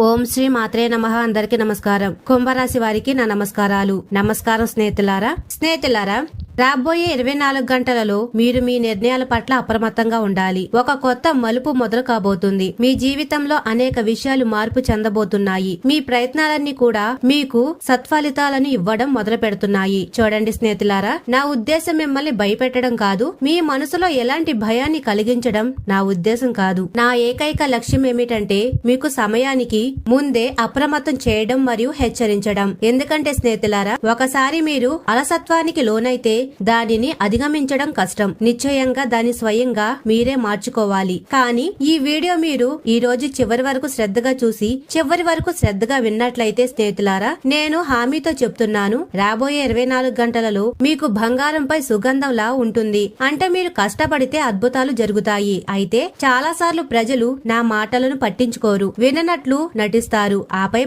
ఓం శ్రీ మాత్రే నమ. అందరికి నమస్కారం. కుంభరాశి వారికి నా నమస్కారాలు. నమస్కారం స్నేహితులారా. స్నేహితులారా రాబోయే ఇరవై నాలుగు గంటలలో మీరు మీ నిర్ణయాల పట్ల అప్రమత్తంగా ఉండాలి. ఒక కొత్త మలుపు మొదలు కాబోతుంది. మీ జీవితంలో అనేక విషయాలు మార్పు చెందబోతున్నాయి. మీ ప్రయత్నాలన్నీ కూడా మీకు సత్ఫలితాలను ఇవ్వడం మొదలు పెడుతున్నాయి. చూడండి స్నేహితులారా నా ఉద్దేశం మిమ్మల్ని భయపెట్టడం కాదు. మీ మనసులో ఎలాంటి భయాన్ని కలిగించడం నా ఉద్దేశం కాదు. నా ఏకైక లక్ష్యం ఏమిటంటే మీకు సమయానికి ముందే అప్రమత్తం చేయడం మరియు హెచ్చరించడం. ఎందుకంటే స్నేహితులారా ఒకసారి మీరు అలసత్వానికి లోనైతే దానిని అధిగమించడం కష్టం. నిశ్చయంగా దాని స్వయంగా మీరే మార్చుకోవాలి. కానీ ఈ వీడియో మీరు ఈ రోజు చివరి వరకు శ్రద్ధగా చూసి చివరి వరకు శ్రద్ధగా విన్నట్లయితే స్నేహితులారా నేను హామీతో చెప్తున్నాను రాబోయే ఇరవై నాలుగు గంటలలో మీకు బంగారంపై సుగంధంలా ఉంటుంది. అంటే మీరు కష్టపడితే అద్భుతాలు జరుగుతాయి. అయితే చాలా సార్లు ప్రజలు నా మాటలను పట్టించుకోరు విననట్లు నటిస్తారు ఆపై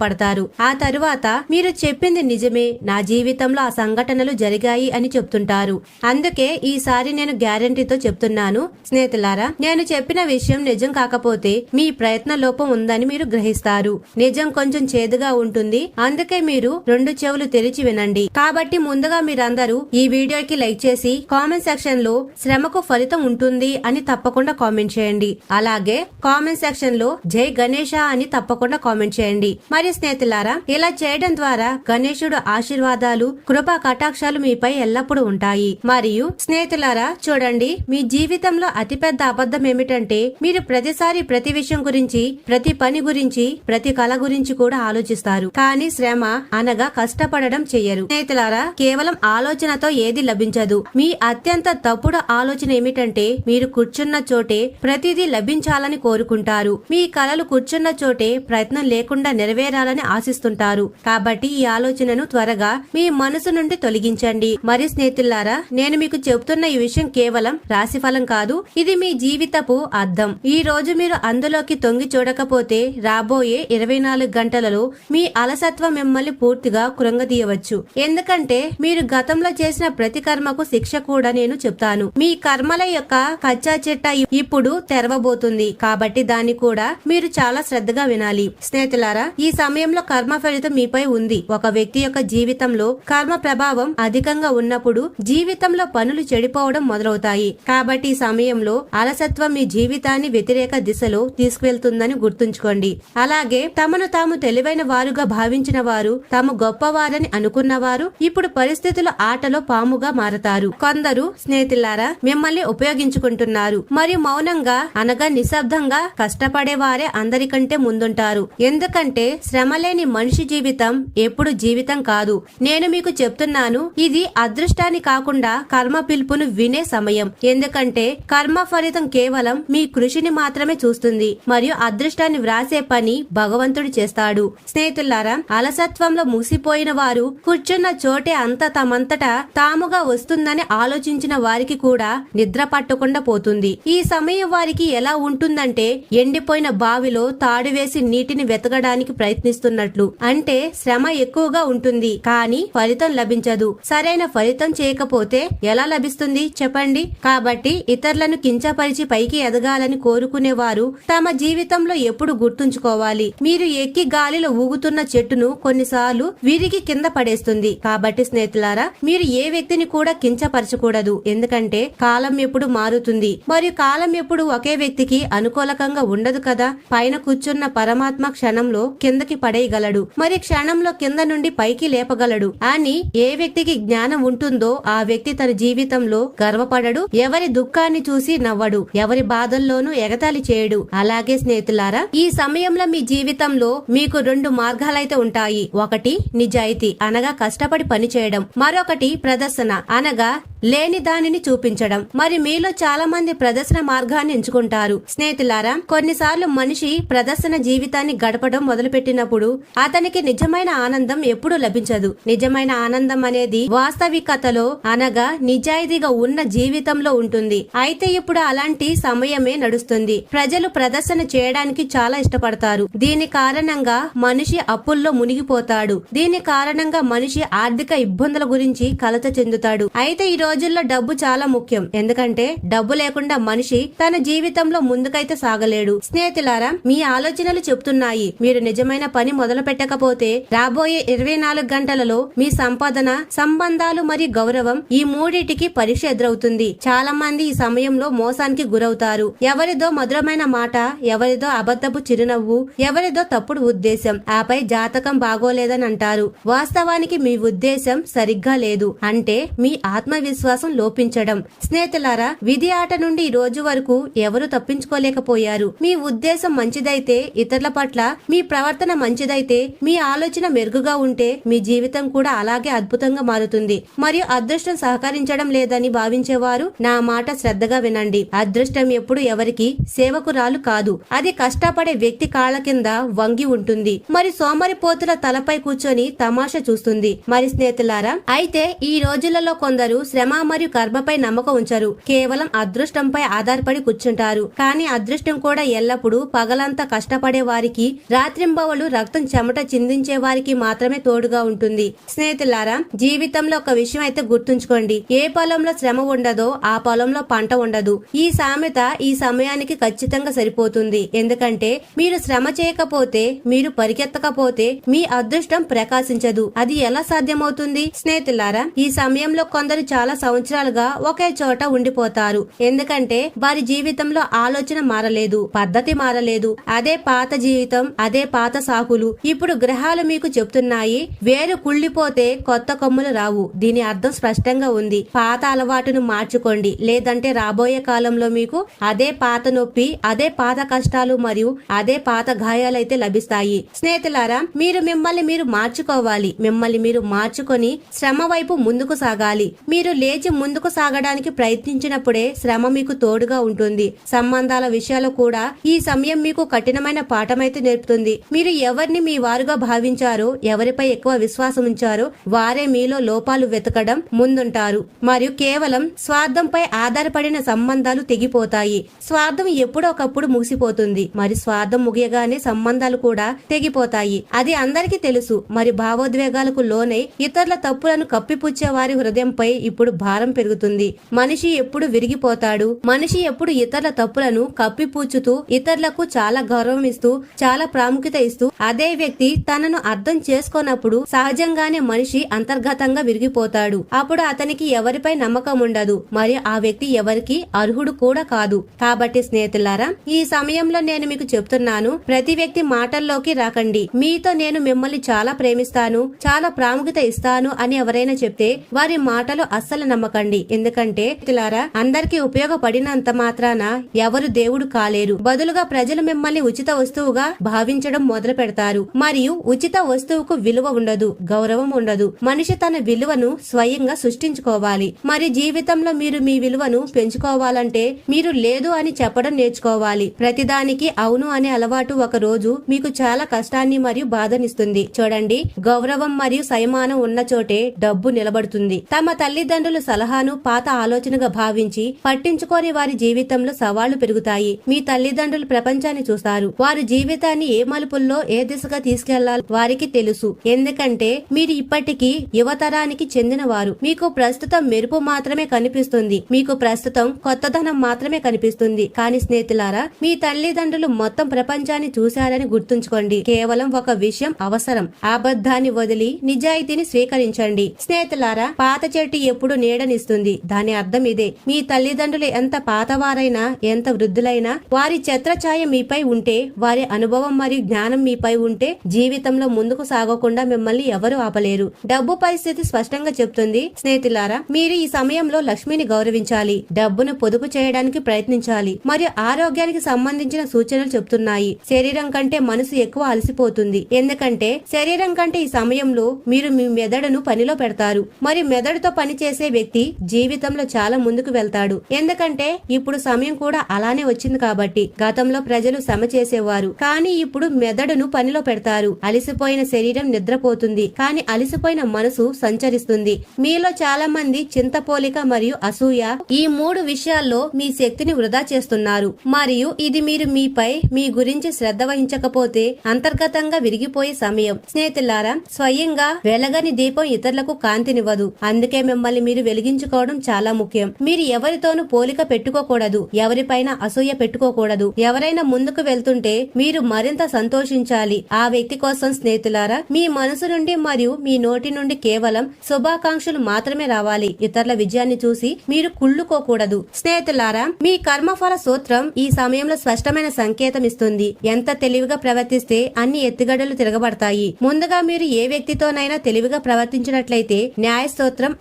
పడతారు ఆ తరువాత మీరు చెప్పింది నిజమే. నా జీవితంలో ఆ సంఘటనలు జరిగాయి అని చెప్తుంటారు. అందుకే ఈసారి నేను గ్యారంటీతో చెప్తున్నాను. స్నేహితులారా నేను చెప్పిన విషయం నిజం కాకపోతే మీ ప్రయత్న లోపం ఉందని మీరు గ్రహిస్తారు. నిజం కొంచెం చేదుగా ఉంటుంది. అందుకే మీరు రెండు చెవులు తెరిచి వినండి. కాబట్టి ముందుగా మీరందరూ ఈ వీడియోకి లైక్ చేసి కామెంట్ సెక్షన్లో శ్రమకు ఫలితం ఉంటుంది అని తప్పకుండా కామెంట్ చేయండి. అలాగే కామెంట్ సెక్షన్లో జై గణేష అని తప్పకుండా కామెంట్ చేయండి. మరి స్నేహితులారా ఇలా చేయడం ద్వారా గణేశుడు ఆశీర్వాదాలు కృపా కటాక్షాలు మీపై ఎల్లప్పుడూ ఉంటాయి. మరియు స్నేహితులారా చూడండి మీ జీవితంలో అతిపెద్ద అబద్ధం ఏమిటంటే మీరు ప్రతిసారి ప్రతి విషయం గురించి ప్రతి పని గురించి ప్రతి కళ గురించి కూడా ఆలోచిస్తారు. కానీ శ్రమ అనగా కష్టపడడం చెయ్యరు. స్నేహితులారా కేవలం ఆలోచనతో ఏది లభించదు. మీ అత్యంత తప్పుడు ఆలోచన ఏమిటంటే మీరు కూర్చున్న చోటే ప్రతిదీ లభించాలని కోరుకుంటారు. మీ కళలు కూర్చున్న చోటే ప్రయత్నం లేకుండా నెరవేరాలని ఆశిస్తుంటారు. కాబట్టి ఈ ఆలోచనను త్వరగా మీ మనసు నుండి తొలగించండి. మరి స్నేహితులారా నేను మీకు చెబుతున్న ఈ విషయం కేవలం రాశిఫలం కాదు ఇది మీ జీవితపు అర్థం. ఈ రోజు మీరు అందులోకి తొంగి చూడకపోతే రాబోయే ఇరవై నాలుగు గంటలలో మీ అలసత్వం మిమ్మల్ని పూర్తిగా కృంగదీయవచ్చు. ఎందుకంటే మీరు గతంలో చేసిన ప్రతి కర్మకు శిక్ష కూడా నేను చెప్తాను. మీ కర్మల యొక్క కచ్చా చెట్ట ఇప్పుడు తెరవబోతుంది. కాబట్టి దాన్ని కూడా మీరు చాలా శ్రద్ధగా వినాలి. స్నేహితులారా ఈ సమయంలో కర్మ ఫలితం మీపై ఉంది. ఒక వ్యక్తి యొక్క జీవితంలో కర్మ ప్రభావం అధికంగా ఉన్నప్పుడు జీవితంలో పనులు చెడిపోవడం మొదలవుతాయి. కాబట్టి సమయంలో అలసత్వం మీ జీవితాన్ని వ్యతిరేక దిశలో తీసుకువెళ్తుందని గుర్తుంచుకోండి. అలాగే తమను తాము తెలివైన వారుగా భావించిన వారు తాము గొప్పవారని అనుకున్నవారు ఇప్పుడు పరిస్థితుల ఆటలో పాముగా మారతారు. కొందరు స్నేహితులారా మిమ్మల్ని ఉపయోగించుకుంటున్నారు. మరియు మౌనంగా అనగా నిశ్శబ్దంగా కష్టపడేవారే అందరికంటే ముందుంటారు. ఎందుకంటే శ్రమలేని మనిషి జీవితం ఎప్పుడు జీవితం కాదు. నేను మీకు చెప్తున్నాను ఇది అదృష్టాన్ని కాకుండా కర్మ పిలుపును వినే సమయం. ఎందుకంటే కర్మ ఫలితం కేవలం మీ కృషిని మాత్రమే చూస్తుంది మరియు అదృష్టాన్ని వ్రాసే పని భగవంతుడు చేస్తాడు. స్నేహితులారా అలసత్వంలో మూసిపోయిన వారు కూర్చున్న చోటే అంత తమంతటా తాముగా వస్తుందని ఆలోచించిన వారికి కూడా నిద్ర పట్టకుండా పోతుంది. ఈ సమయం వారికి ఎలా ఉంటుందంటే ఎండిపోయిన బావిలో తాడు వేసి నీటిని వెతకడానికి ప్రయత్నిస్తున్నట్లు. అంటే శ్రమ ఎక్కువగా ఉంటుంది కానీ ఫలితం లభించదు. సరైన ఫలితం చేయకపోతే ఎలా లభిస్తుంది చెప్పండి. కాబట్టి ఇతరులను కించపరిచి పైకి ఎదగాలని కోరుకునేవారు తమ జీవితంలో ఎప్పుడు గుర్తుంచుకోవాలి. మీరు ఎక్కి గాలిలో ఊగుతున్న చెట్టును కొన్నిసార్లు విరిగి కింద పడేస్తుంది. కాబట్టి స్నేహితులారా మీరు ఏ వ్యక్తిని కూడా కించపరచకూడదు. ఎందుకంటే కాలం ఎప్పుడు మారుతుంది. మరియు కాలం ఎప్పుడు ఒకే వ్యక్తికి అనుకూలకంగా ఉండదు కదా. పైన కూర్చున్న పరమాత్మ క్షణంలో కిందకి పడేయగలడు. మరి క్షణంలో కింద నుండి పైకి లేపగలడు. అని ఏ వ్యక్తికి జ్ఞానం ఉంటుందో ఆ వ్యక్తి తన జీవితంలో గర్వపడడు ఎవరి దుఃఖాన్ని చూసి నవ్వడు ఎవరి బాధల్లోనూ ఎగతాళి చేయడు. అలాగే స్నేహితులారా ఈ సమయంలో మీ జీవితంలో మీకు రెండు మార్గాలైతే ఉంటాయి. ఒకటి నిజాయితీ అనగా కష్టపడి పని చేయడం మరొకటి ప్రదర్శన అనగా లేని దానిని చూపించడం. మరి మీలో చాలా మంది ప్రదర్శన మార్గాన్ని ఎంచుకుంటారు. స్నేహితులారా కొన్నిసార్లు మనిషి ప్రదర్శన జీవితాన్ని గడపడం మొదలుపెట్టినప్పుడు అతనికి నిజమైన ఆనందం ఎప్పుడూ లభించదు. నిజమైన ఆనందం అనేది వాస్తవ వాస్తవికతలో అనగా నిజాయితీగా ఉన్న జీవితంలో ఉంటుంది. అయితే ఇప్పుడు అలాంటి సమయమే నడుస్తుంది. ప్రజలు ప్రదర్శన చేయడానికి చాలా ఇష్టపడతారు. దీని కారణంగా మనిషి అప్పుల్లో మునిగిపోతాడు. దీని కారణంగా మనిషి ఆర్థిక ఇబ్బందుల గురించి కలత చెందుతాడు. అయితే ఈ రోజుల్లో డబ్బు చాలా ముఖ్యం. ఎందుకంటే డబ్బు లేకుండా మనిషి తన జీవితంలో ముందుకైతే సాగలేడు. స్నేహితులారా మీ ఆలోచనలు చెప్తున్నాయి. మీరు నిజమైన పని మొదలు పెట్టకపోతే రాబోయే ఇరవై నాలుగు గంటలలో మీ సంపాదన సంబంధాలు మరియు గౌరవం ఈ మూడిటికి పరీక్ష ఎదురవుతుంది. చాలా మంది ఈ సమయంలో మోసానికి గురవుతారు. ఎవరిదో మధురమైన మాట ఎవరిదో అబద్ధపు చిరునవ్వు ఎవరిదో తప్పుడు ఉద్దేశం. ఆపై జాతకం బాగోలేదని అంటారు. వాస్తవానికి మీ ఉద్దేశం సరిగ్గా లేదు. అంటే మీ ఆత్మవిశ్వాసం లోపించడం. స్నేహితులారా విధి ఆట నుండి ఈ రోజు వరకు ఎవరు తప్పించుకోలేకపోయారు. మీ ఉద్దేశం మంచిదైతే ఇతరుల పట్ల మీ ప్రవర్తన మంచిదైతే మీ ఆలోచన మెరుగుగా ఉంటే మీ జీవితం కూడా అలాగే అద్భుతంగా మారుతుంది. మరియు అదృష్టం సహకరించడం లేదని భావించేవారు నా మాట శ్రద్ధగా వినండి. అదృష్టం ఎప్పుడు ఎవరికి సేవకురాలు కాదు. అది కష్టపడే వ్యక్తి కాళ్ళ కింద వంగి ఉంటుంది. మరి సోమరిపోతుల తలపై కూర్చొని తమాషా చూస్తుంది. మరి స్నేహితులారా అయితే ఈ రోజులలో కొందరు శ్రమ మరియు కర్మపై నమ్మకం ఉంచరు. కేవలం అదృష్టంపై ఆధారపడి కూర్చుంటారు. కానీ అదృష్టం కూడా ఎల్లప్పుడూ పగలంతా కష్టపడే వారికి రాత్రింబవలు రక్తం చెమట చిందించే వారికి మాత్రమే తోడుగా ఉంటుంది. స్నేహితులారా జీవితంలో ఒక విషయం అయితే గుర్తుంచుకోండి. ఏ పొలంలో శ్రమ ఉండదో ఆ పొలంలో పంట ఉండదు. ఈ సామెత ఈ సమయానికి ఖచ్చితంగా సరిపోతుంది. ఎందుకంటే మీరు శ్రమ చేయకపోతే మీరు పరిగెత్తకపోతే మీ అదృష్టం ప్రకాశించదు. అది ఎలా సాధ్యమవుతుంది? స్నేహితులారా ఈ సమయంలో కొందరు చాలా సంవత్సరాలుగా ఒకే చోట ఉండిపోతారు. ఎందుకంటే వారి జీవితంలో ఆలోచన మారలేదు పద్ధతి మారలేదు. అదే పాత జీవితం అదే పాత సాకులు ఇప్పుడు గ్రహాలు మీకు చెప్తున్నాయి వేరు కుళ్ళిపోతే కొత్త కొమ్ములు రావు. దీని అర్థం స్పష్టంగా ఉంది. పాత అలవాటును మార్చుకోండి. లేదంటే రాబోయే కాలంలో మీకు అదే పాత నొప్పి అదే పాత కష్టాలు మరియు అదే పాత గాయాలైతే లభిస్తాయి. స్నేహితులారా మీరు మిమ్మల్ని మీరు మార్చుకోవాలి. మిమ్మల్ని మీరు మార్చుకొని శ్రమ వైపు ముందుకు సాగాలి. మీరు లేచి ముందుకు సాగడానికి ప్రయత్నించినప్పుడే శ్రమ మీకు తోడుగా ఉంటుంది. సంబంధాల విషయాలు కూడా ఈ సమయం మీకు కఠినమైన పాఠమైతే నేర్పుతుంది. మీరు ఎవరిని మీ వారుగా భావించారో ఎవరిపై ఎక్కువ విశ్వాసం ఉంచారో వారే మీలో లోపాలు వెతకడం ముందుంటారు. మరియు కేవలం స్వార్థంపై ఆధారపడిన సంబంధాలు తెగిపోతాయి. స్వార్థం ఎప్పుడొకప్పుడు ముగిసిపోతుంది. మరి స్వార్థం ముగియగానే సంబంధాలు కూడా తెగిపోతాయి. అది అందరికీ తెలుసు. మరి భావోద్వేగాలకు లోనై ఇతరుల తప్పులను కప్పిపుచ్చే వారి హృదయంపై ఇప్పుడు భారం పెరుగుతుంది. మనిషి ఎప్పుడు విరిగిపోతాడు? మనిషి ఎప్పుడు ఇతరుల తప్పులను కప్పిపుచ్చుతూ ఇతరులకు చాలా గౌరవం ఇస్తూ చాలా ప్రాముఖ్యత ఇస్తూ అదే వ్యక్తి తనను అర్థం చేసుకోనప్పుడు సహజంగానే మనిషి అంతర్గతంగా విరిగిపోతాడు. అప్పుడు అతనికి ఎవరిపై నమ్మకం ఉండదు. మరియు ఆ వ్యక్తి ఎవరికి అర్హుడు కూడా కాదు. కాబట్టి స్నేహితులారా ఈ సమయంలో నేను మీకు చెప్తున్నాను ప్రతి వ్యక్తి మాటల్లోకి రాకండి. మీతో నేను మిమ్మల్ని చాలా ప్రేమిస్తాను చాలా ప్రాముఖ్యత ఇస్తాను అని ఎవరైనా చెప్తే వారి మాటలు అస్సలు నమ్మకండి. ఎందుకంటే తిలారా అందరికీ ఉపయోగపడినంత మాత్రాన ఎవరు దేవుడు కాలేరు. బదులుగా ప్రజలు మిమ్మల్ని ఉచిత వస్తువుగా భావించడం మొదలు పెడతారు మరియు ఉచిత వస్తువుకు విలువ ఉండదు గౌరవం ఉండదు. మనిషి తన విలువను స్వయంగా సృష్టించుకోవాలి. మరి జీవితంలో మీరు మీ విలువను పెంచుకోవాలంటే మీరు లేదు అని చెప్పడం నేర్చుకోవాలి. ప్రతిదానికి అవును అనే అలవాటు ఒక రోజు మీకు చాలా కష్టాన్ని మరియు బాధనిస్తుంది. చూడండి గౌరవం మరియు సైమానం ఉన్న చోటే డబ్బు నిలబడుతుంది. తమ తల్లిదండ్రుల సలహాను పాత ఆలోచనగా భావించి పట్టించుకోని వారి జీవితంలో సవాళ్ళు పెరుగుతాయి. మీ తల్లిదండ్రులు ప్రపంచాన్ని చూస్తారు. వారి జీవితాన్ని ఏ మలుపుల్లో ఏ దిశగా తీసుకెళ్ళాలి వారికి తెలుసు. ఎందుకంటే మీరు ఇప్పటికీ యువతరానికి చెందినవారు. మీకు ప్రస్తుతం మెరుపు మాత్రమే కనిపిస్తుంది. మీకు ప్రస్తుతం కొత్తదనం మాత్రమే కనిపిస్తుంది. కానీ స్నేహితులారా మీ తల్లిదండ్రులు మొత్తం ప్రపంచాన్ని చూశారని గుర్తుంచుకోండి. కేవలం ఒక విషయం అవసరం. అబద్ధాన్ని వదిలి నిజాయితీని స్వీకరించండి. స్నేహితులారా పాత చెట్టు ఎప్పుడు నీడనిస్తుంది. దాని అర్థం ఇదే. మీ తల్లిదండ్రులు ఎంత పాతవారైనా ఎంత వృద్ధులైనా వారి ఛత్రఛాయ మీపై ఉంటే వారి అనుభవం మరియు జ్ఞానం మీపై ఉంటే జీవితంలో ముందుకు సాగకుండా మిమ్మల్ని ఎవరు ఆపలేరు. డబ్బు పరిస్థితి స్పష్టంగా చెప్తుంది స్నేహితులారా మీరు ఈ సమయంలో లక్ష్మిని గౌరవించాలి డబ్బును పొదుపు చేయడానికి ప్రయత్నించాలి మరియు ఆరోగ్యానికి సంబంధించిన సూచనలు చెప్తున్నాయి శరీరం కంటే మనసు ఎక్కువ అలసిపోతుంది. ఎందుకంటే శరీరం కంటే ఈ సమయంలో మీరు మీ మెదడును పనిలో పెడతారు. మరియు మెదడుతో పనిచేసే వ్యక్తి జీవితంలో చాలా ముందుకు వెళ్తాడు. ఎందుకంటే ఇప్పుడు సమయం కూడా అలానే వచ్చింది కాబట్టి గతంలో ప్రజలు శ్రమ చేసేవారు. కానీ ఇప్పుడు మెదడును పనిలో పెడతారు. అలసిపోయిన శరీరం నిద్రపోతుంది. కానీ అలసిపోయిన మనసు సంచరిస్తుంది. ఉంటుంది మీలో చాలా మంది చింతపోలిక మరియు అసూయ ఈ మూడు విషయాల్లో మీ శక్తిని వృధా చేస్తున్నారు. మరియు ఇది మీరు మీపై మీ గురించి శ్రద్ధ వహించకపోతే అంతర్గతంగా విరిగిపోయే సమయం. స్నేహితులారా స్వయంగా వెలగని దీపం ఇతరులకు కాంతినివ్వదు. అందుకే మిమ్మల్ని మీరు వెలిగించుకోవడం చాలా ముఖ్యం. మీరు ఎవరితోనూ పోలిక పెట్టుకోకూడదు. ఎవరిపైన అసూయ పెట్టుకోకూడదు. ఎవరైనా ముందుకు వెళ్తుంటే మీరు మరింత సంతోషించాలి. ఆ వ్యక్తి కోసం స్నేహితులారా మీ మనసు నుండి మరియు మీ నోటి నుండి కేవలం శుభ శుభాకాంక్షలు మాత్రమే రావాలి. ఇతరుల విజయాన్ని చూసి మీరు కుళ్ళుకోకూడదు. స్నేహితులారా మీ కర్మఫల సూత్రం ఈ సమయంలో స్పష్టమైన సంకేతం ఇస్తుంది. ఎంత తెలివిగా ప్రవర్తిస్తే అన్ని ఎత్తుగడలు తిరగబడతాయి. ముందుగా మీరు ఏ వ్యక్తితోనైనా తెలివిగా ప్రవర్తించినట్లయితే న్యాయ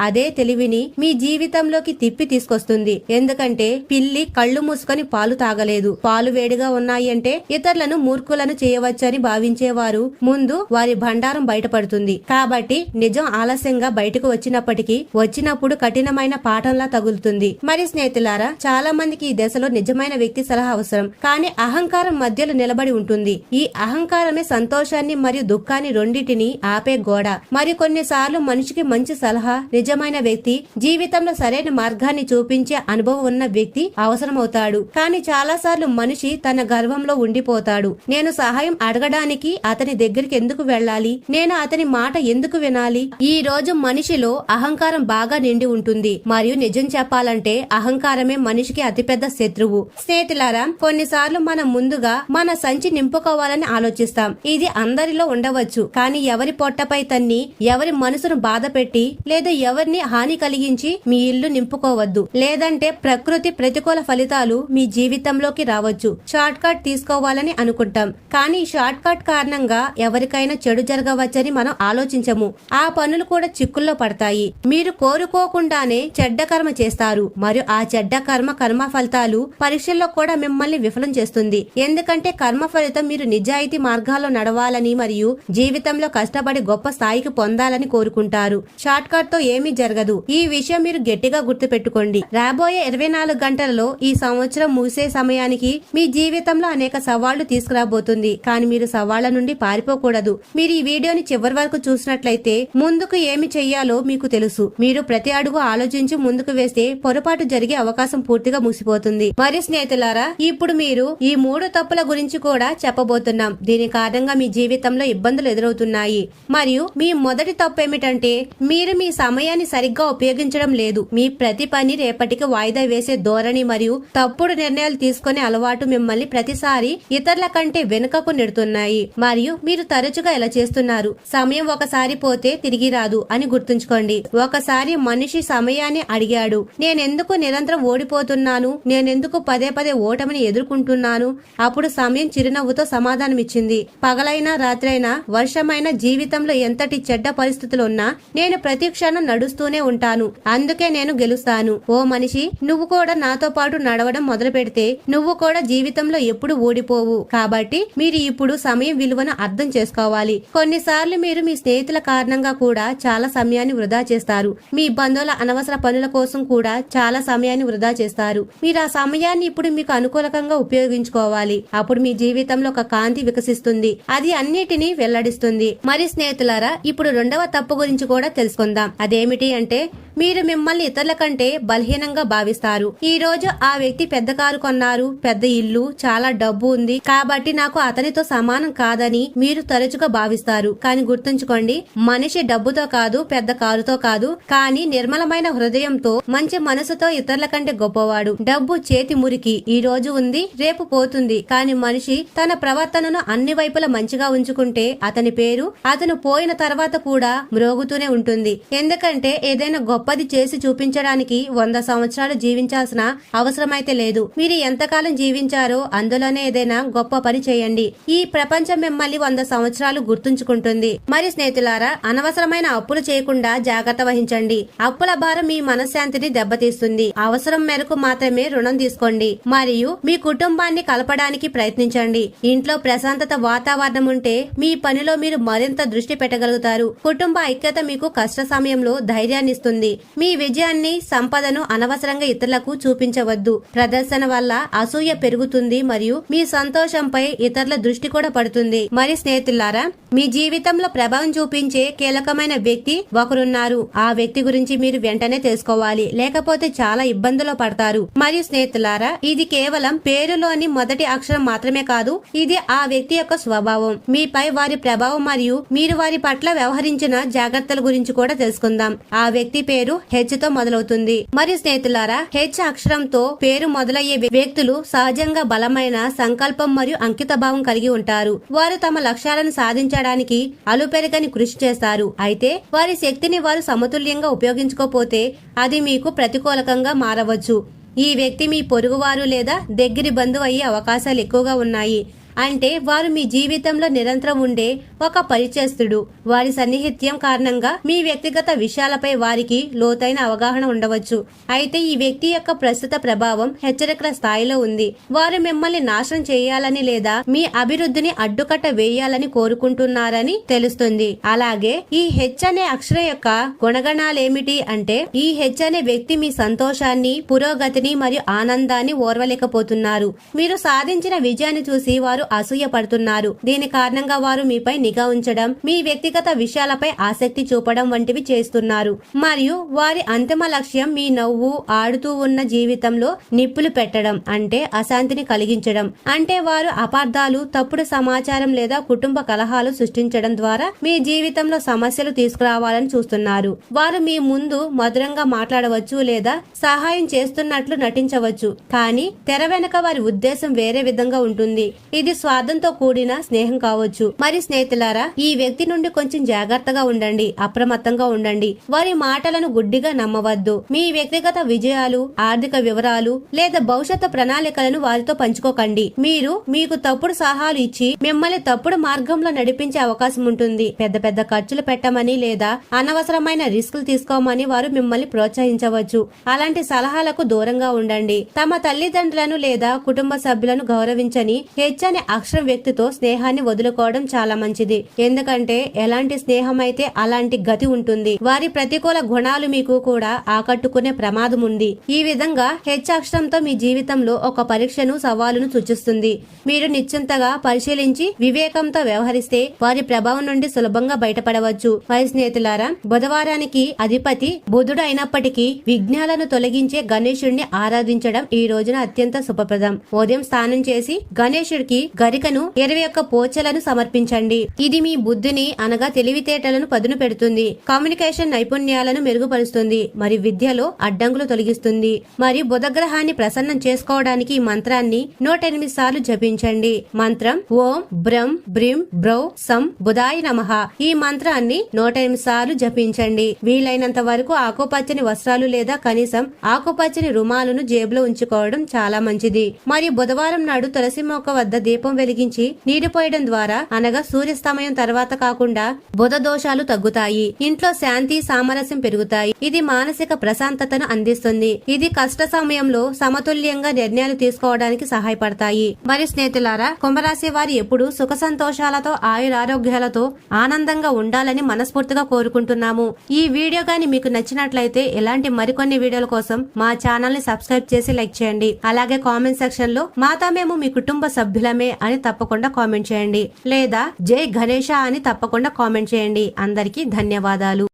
అదే తెలివిని మీ జీవితంలోకి తిప్పి తీసుకొస్తుంది. ఎందుకంటే పిల్లి కళ్ళు మూసుకొని పాలు తాగలేదు. పాలు వేడిగా ఉన్నాయి అంటే ఇతరులను మూర్ఖులను చేయవచ్చని భావించేవారు ముందు వారి భండారం బయటపడుతుంది. కాబట్టి నిజం ఆలస్యంగా బయట బయటకు వచ్చినప్పటికీ వచ్చినప్పుడు కఠినమైన పాఠంలా తగులుతుంది. మరి స్నేహితులారా చాలా మందికి ఈ దశలో నిజమైన వ్యక్తి సలహా అవసరం. కానీ అహంకారం మధ్యలో నిలబడి ఉంటుంది. ఈ అహంకారమే సంతోషాన్ని మరియు దుఃఖాన్ని రెండింటిని ఆపే గోడ. మరి కొన్నిసార్లు మనిషికి మంచి సలహా నిజమైన వ్యక్తి జీవితంలో సరైన మార్గాన్ని చూపించే అనుభవం ఉన్న వ్యక్తి అవసరమవుతాడు. కానీ చాలా సార్లు మనిషి తన గర్వంలో ఉండిపోతాడు. నేను సహాయం అడగడానికి అతని దగ్గరికి ఎందుకు వెళ్ళాలి? నేను అతని మాట ఎందుకు వినాలి? ఈ రోజు మనిషి మనిషిలో అహంకారం బాగా నిండి ఉంటుంది. మరియు నిజం చెప్పాలంటే అహంకారమే మనిషికి అతిపెద్ద శత్రువు. స్నేహితులారా కొన్నిసార్లు మనం ముందుగా మన సంచి నింపుకోవాలని ఆలోచిస్తాం. ఇది అందరిలో ఉండవచ్చు. కానీ ఎవరి పొట్టపై తన్ని ఎవరి మనసును బాధ పెట్టి లేదా ఎవరిని హాని కలిగించి మీ ఇల్లు నింపుకోవద్దు. లేదంటే ప్రకృతి ప్రతికూల ఫలితాలు మీ జీవితంలోకి రావచ్చు. షార్ట్ కట్ తీసుకోవాలని అనుకుంటాం. కానీ షార్ట్ కట్ కారణంగా ఎవరికైనా చెడు జరగవచ్చని మనం ఆలోచించము. ఆ పనులు కూడా చిక్కుల్లో పడతాయి. మీరు కోరుకోకుండానే చెడ్డ కర్మ చేస్తారు. మరియు ఆ చెడ్డ కర్మ కర్మ ఫలితాలు పరీక్షల్లో కూడా మిమ్మల్ని విఫలం చేస్తుంది. ఎందుకంటే కర్మ ఫలితం మీరు నిజాయితీ మార్గాల్లో నడవాలని మరియు జీవితంలో కష్టపడి గొప్ప స్థాయికి పొందాలని కోరుకుంటారు. షార్ట్ కట్తో ఏమీ జరగదు. ఈ విషయం మీరు గట్టిగా గుర్తుపెట్టుకోండి. రాబోయే ఇరవై నాలుగు గంటలలో ఈ సంవత్సరం ముగిసే సమయానికి మీ జీవితంలో అనేక సవాళ్ళు తీసుకురాబోతుంది. కానీ మీరు సవాళ్ళ నుండి పారిపోకూడదు. మీరు ఈ వీడియోని చివరి వరకు చూసినట్లయితే ముందుకు ఏమి చెయ్యాలి మీకు తెలుసు. మీరు ప్రతి అడుగు ఆలోచించి ముందుకు వేస్తే పొరపాటు జరిగే అవకాశం పూర్తిగా ముసిపోతుంది మరి స్నేహితులారా ఇప్పుడు మీరు ఈ మూడు తప్పుల గురించి కూడా చెప్పబోతున్నాం. దీని కారణంగా మీ జీవితంలో ఇబ్బందులు ఎదురవుతున్నాయి. మరియు మీ మొదటి తప్పు ఏమిటంటే మీరు మీ సమయాన్ని సరిగ్గా ఉపయోగించడం లేదు. మీ ప్రతి పని రేపటికి వాయిదా వేసే ధోరణి మరియు తప్పుడు నిర్ణయాలు తీసుకునే అలవాటు మిమ్మల్ని ప్రతిసారి ఇతరుల కంటే వెనుకకు నెడుతున్నాయి. మరియు మీరు తరచుగా ఇలా చేస్తున్నారు? సమయం ఒకసారి పోతే తిరిగి రాదు అని గుర్తుంచుకోండి. ఒకసారి మనిషి సమయాన్ని అడిగాడు. నేనెందుకు నిరంతరం ఓడిపోతున్నాను? నేనెందుకు పదే పదే ఓటమిని ఎదుర్కొంటున్నాను? అప్పుడు సమయం చిరునవ్వుతో సమాధానమిచ్చింది. పగలైనా రాత్రైనా వర్షమైన జీవితంలో ఎంతటి చెడ్డ పరిస్థితులు ఉన్నా నేను ప్రతి క్షణం నడుస్తూనే ఉంటాను. అందుకే నేను గెలుస్తాను. ఓ మనిషి నువ్వు కూడా నాతో పాటు నడవడం మొదలు పెడితే నువ్వు కూడా జీవితంలో ఎప్పుడు ఓడిపోవు. కాబట్టి మీరు ఇప్పుడు సమయం విలువను అర్థం చేసుకోవాలి. కొన్నిసార్లు మీరు మీ స్నేహితుల కారణంగా కూడా చాలా సమయం సమయాన్ని వృధా చేస్తారు. మీ బంధువుల అనవసర పనుల కోసం కూడా చాలా సమయాన్ని వృధా చేస్తారు. మీరు ఆ సమయాన్ని ఇప్పుడు మీకు అనుకూలకంగా ఉపయోగించుకోవాలి. అప్పుడు మీ జీవితంలో ఒక కాంతి వికసిస్తుంది. అది అన్నిటినీ వెల్లడిస్తుంది. మరి స్నేహితులారా ఇప్పుడు రెండవ తప్పు గురించి కూడా తెలుసుకుందాం. అదేమిటి అంటే మీరు మిమ్మల్ని ఇతరుల కంటే బలహీనంగా భావిస్తారు. ఈ రోజు ఆ వ్యక్తి పెద్ద కారు కొన్నారు. పెద్ద ఇల్లు చాలా డబ్బు ఉంది. కాబట్టి నాకు అతనితో సమానం కాదని మీరు తరచుగా భావిస్తారు. కానీ గుర్తుంచుకోండి మనిషి డబ్బుతో కాదు పెద్ద కారుతో కాదు. కానీ నిర్మలమైన హృదయంతో మంచి మనసుతో ఇతరుల కంటే గొప్పవాడు. డబ్బు చేతి మురికి. ఈ రోజు ఉంది రేపు పోతుంది. కానీ మనిషి తన ప్రవర్తనను అన్ని వైపులా మంచిగా ఉంచుకుంటే అతని పేరు అతను పోయిన తర్వాత కూడా మ్రోగుతూనే ఉంటుంది. ఎందుకంటే ఏదైనా గొప్ప గొప్పది చేసి చూపించడానికి వంద సంవత్సరాలు జీవించాల్సిన అవసరమైతే లేదు. మీరు ఎంతకాలం జీవించారో అందులోనే ఏదైనా గొప్ప పని చేయండి. ఈ ప్రపంచం మిమ్మల్ని వంద సంవత్సరాలు గుర్తుంచుకుంటుంది. మరి స్నేహితులారా అనవసరమైన అప్పులు చేయకుండా జాగ్రత్త వహించండి. అప్పుల భారం మీ మనశ్శాంతిని దెబ్బతీస్తుంది. అవసరం మేరకు మాత్రమే రుణం తీసుకోండి. మరియు మీ కుటుంబాన్ని కలపడానికి ప్రయత్నించండి. ఇంట్లో ప్రశాంతత వాతావరణం ఉంటే మీ పనిలో మీరు మరింత దృష్టి పెట్టగలుగుతారు. కుటుంబ ఐక్యత మీకు కష్ట సమయంలో ధైర్యాన్ని ఇస్తుంది మీ విజయాన్ని సంపదను అనవసరంగా ఇతరులకు చూపించవద్దు. ప్రదర్శన వల్ల అసూయ పెరుగుతుంది మరియు మీ సంతోషంపై ఇతరుల దృష్టి కూడా పడుతుంది. మరి స్నేహితులారా మీ జీవితంలో ప్రభావం చూపించే కీలకమైన వ్యక్తి ఒకరున్నారు. ఆ వ్యక్తి గురించి మీరు వెంటనే తెలుసుకోవాలి. లేకపోతే చాలా ఇబ్బందులు పడతారు. మరియు స్నేహితులారా ఇది కేవలం పేరులోని మొదటి అక్షరం మాత్రమే కాదు ఇది ఆ వ్యక్తి యొక్క స్వభావం. మీపై వారి ప్రభావం మరియు మీరు వారి పట్ల వ్యవహరించిన జాగ్రత్తల గురించి కూడా తెలుసుకుందాం. ఆ వ్యక్తి పేరు హెచ్తో మొదలవుతుంది. మరియు స్నేహితులారా హెచ్ అక్షరంతో పేరు మొదలయ్యే వ్యక్తులు సహజంగా బలమైన సంకల్పం మరియు అంకిత భావం కలిగి ఉంటారు. వారు తమ లక్ష్యాలను సాధించడానికి అలుపెరగని కృషి చేస్తారు. అయితే వారి శక్తిని వారు సమతుల్యంగా ఉపయోగించుకోపోతే అది మీకు ప్రతికూలకంగా మారవచ్చు. ఈ వ్యక్తి మీ పొరుగువారు లేదా దగ్గరి బంధువు అయ్యే అవకాశాలు ఎక్కువగా ఉన్నాయి. అంటే వారు మీ జీవితంలో నిరంతరం ఉండే ఒక పరిచయస్తుడు. వారి సన్నిహిత్యం కారణంగా మీ వ్యక్తిగత విషయాలపై వారికి లోతైన అవగాహన ఉండవచ్చు. అయితే ఈ వ్యక్తి యొక్క ప్రస్తుత ప్రభావం హెచ్చరికల స్థాయిలో ఉంది. వారు మిమ్మల్ని నాశనం చేయాలని లేదా మీ అభివృద్ధిని అడ్డుకట్ట వేయాలని కోరుకుంటున్నారని తెలుస్తుంది. అలాగే ఈ హెచ్ అనే అక్షరం యొక్క గుణగణాలేమిటి అంటే ఈ హెచ్ అనే వ్యక్తి మీ సంతోషాన్ని పురోగతిని మరియు ఆనందాన్ని ఓర్వలేకపోతున్నారు. మీరు సాధించిన విజయాన్ని చూసి వారు అసూయ పడుతున్నారు దీని కారణంగా వారు మీపై నిఘా ఉంచడం మీ వ్యక్తిగత విషయాలపై ఆసక్తి చూపడం వంటివి చేస్తున్నారు. మరియు వారి అంతిమ లక్ష్యం మీ నవ్వు ఆడుతూ ఉన్న జీవితంలో నిప్పులు పెట్టడం అంటే అశాంతిని కలిగించడం. అంటే వారు అపార్థాలు తప్పుడు సమాచారం లేదా కుటుంబ కలహాలు సృష్టించడం ద్వారా మీ జీవితంలో సమస్యలు తీసుకురావాలని చూస్తున్నారు. వారు మీ ముందు మధురంగా మాట్లాడవచ్చు లేదా సహాయం చేస్తున్నట్లు నటించవచ్చు. కానీ తెర వెనక వారి ఉద్దేశం వేరే విధంగా ఉంటుంది. ఇది స్వార్థంతో కూడిన స్నేహం కావచ్చు. మరి స్నేహితులారా ఈ వ్యక్తి నుండి కొంచెం జాగ్రత్తగా ఉండండి అప్రమత్తంగా ఉండండి. వారి మాటలను గుడ్డిగా నమ్మవద్దు. మీ వ్యక్తిగత విజయాలు ఆర్థిక వివరాలు లేదా భవిష్యత్తు ప్రణాళికలను వారితో పంచుకోకండి. మీరు మీకు తప్పుడు సలహాలు ఇచ్చి మిమ్మల్ని తప్పుడు మార్గంలో నడిపించే అవకాశం ఉంటుంది. పెద్ద పెద్ద ఖర్చులు పెట్టమని లేదా అనవసరమైన రిస్కులు తీసుకోమని వారు మిమ్మల్ని ప్రోత్సహించవచ్చు. అలాంటి సలహాలకు దూరంగా ఉండండి. తమ తల్లిదండ్రులను లేదా కుటుంబ సభ్యులను గౌరవించని హెచ్ అనే అక్షరం వ్యక్తితో స్నేహాన్ని వదులుకోవడం చాలా మంచిది. ఎందుకంటే ఎలాంటి స్నేహం అయితే అలాంటి గతి ఉంటుంది. వారి ప్రతికూల గుణాలు మీకు కూడా ఆకట్టుకునే ప్రమాదం ఉంది. ఈ విధంగా హెచ్ అక్షరంతో మీ జీవితంలో ఒక పరీక్షను సవాలును సూచిస్తుంది. మీరు నిశ్చింతగా పరిశీలించి వివేకంతో వ్యవహరిస్తే వారి ప్రభావం నుండి సులభంగా బయటపడవచ్చు. వారి స్నేహితులారా బుధవారానికి అధిపతి బుధుడు అయినప్పటికీ విఘ్నాలను తొలగించే గణేశుడిని ఆరాధించడం ఈ రోజున అత్యంత శుభప్రదం. ఉదయం స్నానం చేసి గణేశుడికి గరికను ఇరవై ఒక్క పోచలను సమర్పించండి. ఇది మీ బుద్ధిని అనగా తెలివితేటలను పదును పెడుతుంది. కమ్యూనికేషన్ నైపుణ్యాలను మెరుగుపరుస్తుంది. మరియు విద్యలో అడ్డంకులు తొలగిస్తుంది. మరియు బుధగ్రహాన్ని ప్రసన్నం చేసుకోవడానికి ఈ మంత్రాన్ని నూట ఎనిమిది సార్లు జపించండి. మంత్రం ఓం బ్రం బ్రిం బ్రౌ సం బుధాయ నమ. ఈ మంత్రాన్ని నూట ఎనిమిది సార్లు జపించండి. వీలైనంత వరకు ఆకుపచ్చని వస్త్రాలు లేదా కనీసం ఆకుపచ్చని రుమాలను జేబులో ఉంచుకోవడం చాలా మంచిది. మరియు బుధవారం నాడు తులసి మొక్క వద్ద దీపం వెలిగించి నీరు పోయడం ద్వారా అనగా సూర్యాస్తమయం తర్వాత కాకుండా బుధ దోషాలు తగ్గుతాయి. ఇంట్లో శాంతి సామరస్యం పెరుగుతాయి. ఇది మానసిక ప్రశాంతతను అందిస్తుంది. ఇది కష్ట సమయంలో సమతుల్యంగా నిర్ణయాలు తీసుకోవడానికి సహాయపడతాయి. మరి స్నేహితులారా కుంభరాశి వారి ఎప్పుడు సుఖ సంతోషాలతో ఆయురారోగ్యాలతో ఆనందంగా ఉండాలని మనస్ఫూర్తిగా కోరుకుంటున్నాము. ఈ వీడియో గాని మీకు నచ్చినట్లయితే ఇలాంటి మరికొన్ని వీడియోల కోసం మా ఛానల్ని సబ్స్క్రైబ్ చేసి లైక్ చేయండి. అలాగే కామెంట్ సెక్షన్లో మాతా మేము మీ కుటుంబ సభ్యులమే. అని తప్పకుండా కామెంట్ చేయండి. లేదా జై గణేష అని తప్పకుండా కామెంట్ చేయండి. అందరికీ ధన్యవాదాలు.